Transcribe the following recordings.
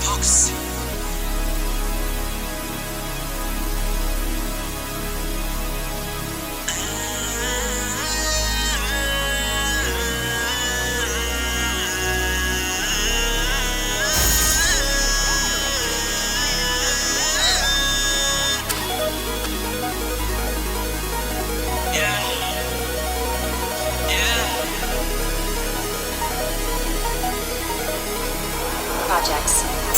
books.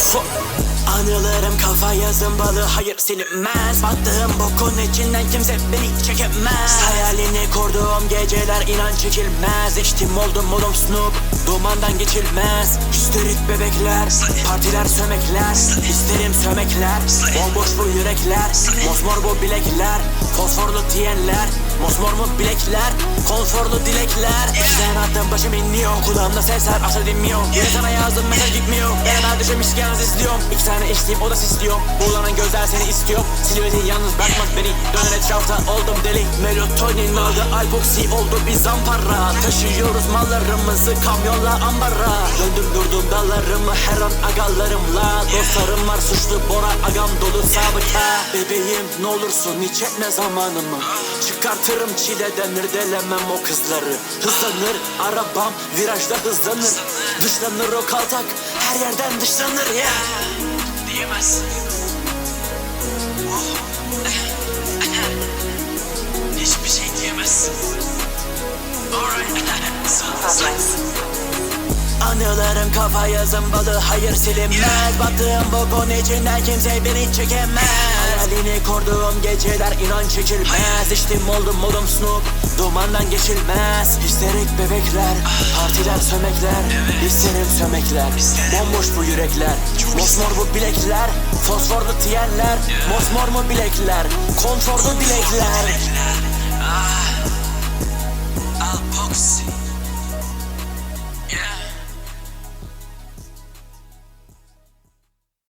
Fuck. Anılarım kafa yazımbalı hayır silinmez. Battığım bokun içinden kimse beni çekemez. Hayalini kurduğum geceler inan çekilmez. İçtim oldum oldum snoop Dumandan geçilmez. Histerik bebekler Partiler sömekler. İsterim sömekler Bomboş bu yürekler. Mosmor bu bilekler Fosforlu diyenler. Mosmor mu bilekler Konforlu dilekler. Sen attın başım inliyor Kulağımda sesler asla dinmiyor Yine sana yazdım mesaj gitmiyor. Ben düşemiş yalnız izliyorum. İki tane içtiğim o da sisliyorum Buğulanan gözler seni istiyor. Silüetin yalnız bırakmaz beni. Dönen etrafta oldum deli. Melatonin aldı alboksi oldu bir zampara Taşıyoruz mallarımızı kamyonla ambara. Döndüm durdum dallarımı her an agalarımla Dostlarım var suçlu bora agam dolu sabıka. Bebeğim ne olursun hiç etme zamanımı. Çıkartırım çileden irdelemem o kızları. Hızlanır arabam virajda hızlanır. Dışlanır o kaltak her yerden dışlanır ya Diyemezsin. Oh. Hiçbir şey diyemezsin. Alright. Son, son. Anılarım kafa yazımbalı hayır silinmez. Battığım bokun içinden kimse beni çekemez. Hayalini kurduğum geceler inan çekilmez. İçtim oldum oldum snoop Dumandan geçilmez. Histerik bebekler Partiler sömekler. İsterim sömekler Bomboş bu yürekler. Mosmor bu bilekler Fosforlu tiyenler. Mosmor mu bilekler Konforlu bilekler. Bekler.